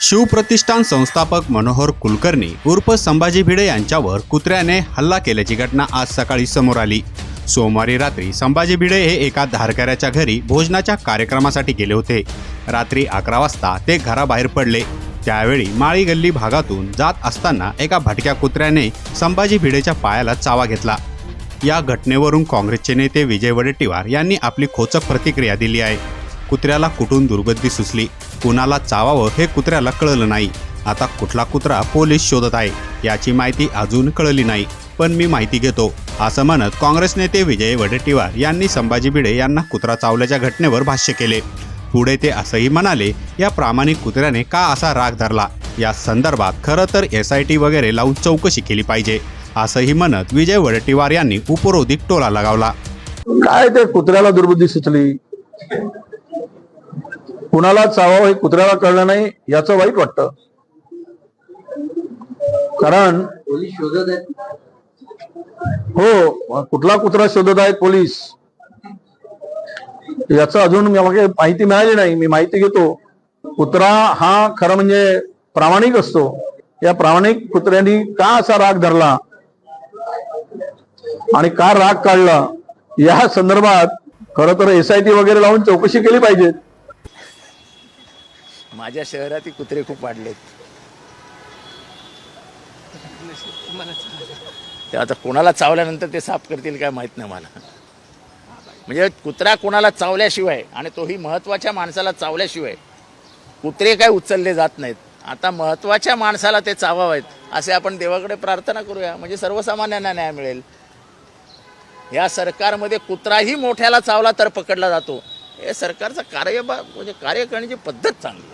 शिवप्रतिष्ठान संस्थापक मनोहर कुलकर्णी उर्फ संभाजी भिडे यांच्यावर कुत्र्याने हल्ला केल्याची घटना आज सकाळी समोर आली. सोमवारी रात्री संभाजी भिडे हे एका धारकऱ्याच्या घरी भोजनाच्या कार्यक्रमासाठी गेले होते. रात्री अकरा वाजता ते घराबाहेर पडले. त्यावेळी माळी गल्ली भागातून जात असताना एका भटक्या कुत्र्याने संभाजी भिडेच्या पायाला चावा घेतला. या घटनेवरून काँग्रेसचे नेते विजय वडेट्टीवार यांनी आपली खोचक प्रतिक्रिया दिली आहे. कुत्र्याला कुठून दुर्गंधी सुचली? कुणाला चावावं हे कुत्र्याला कळलं नाही. आता कुठला कुत्रा पोलीस शोधत आहे याची माहिती अजून कळली नाही. पण मी माहिती घेतो. असं म्हणत काँग्रेस नेते विजय वडेट्टीवार यांनी संभाजी भिडे यांना कुत्रा चावल्याच्या घटनेवर भाष्य केले. पुढे ते असंही म्हणाले या प्रामाणिक कुत्र्याने का असा राग धरला? या संदर्भात खरं तर एस आय टी वगैरे लावून चौकशी केली पाहिजे असंही म्हणत विजय वडेट्टीवार यांनी उपरोधिक टोला लगावला. काय ते कुत्र्याला दुर्बुद्धी सुचली? कुणाला चावावं हे कुत्र्याला कळलं नाही याचं वाईट वाटतं. कारण हो कुठला कुत्रा शोधत आहेत पोलीस? याचं अजून माहिती मिळाली नाही मी माहिती घेतो. कुत्रा हा खरं म्हणजे प्रामाणिक असतो. या प्रामाणिक कुत्र्यांनी का असा राग धरला? आणि का राग काढला? या संदर्भात खरं तर एस आय टी वगैरे लावून चौकशी केली पाहिजे. माझ्या शहरातही कुत्रे खूप वाढलेत. ते आता कोणाला चावल्यानंतर ते साफ करतील काय माहीत नाही मला. म्हणजे कुत्रा कोणाला चावल्याशिवाय आणि तोही महत्त्वाच्या माणसाला चावल्याशिवाय कुत्रे काय उचलले जात नाहीत. आता महत्त्वाच्या माणसाला ते चावावेत असे आपण देवाकडे प्रार्थना करूया. म्हणजे सर्वसामान्यांना न्याय मिळेल. या सरकारमध्ये कुत्राही मोठ्याला चावला तर पकडला जातो. हे सरकारचं कार्य म्हणजे कार्य करण्याची पद्धत चांगली आहे.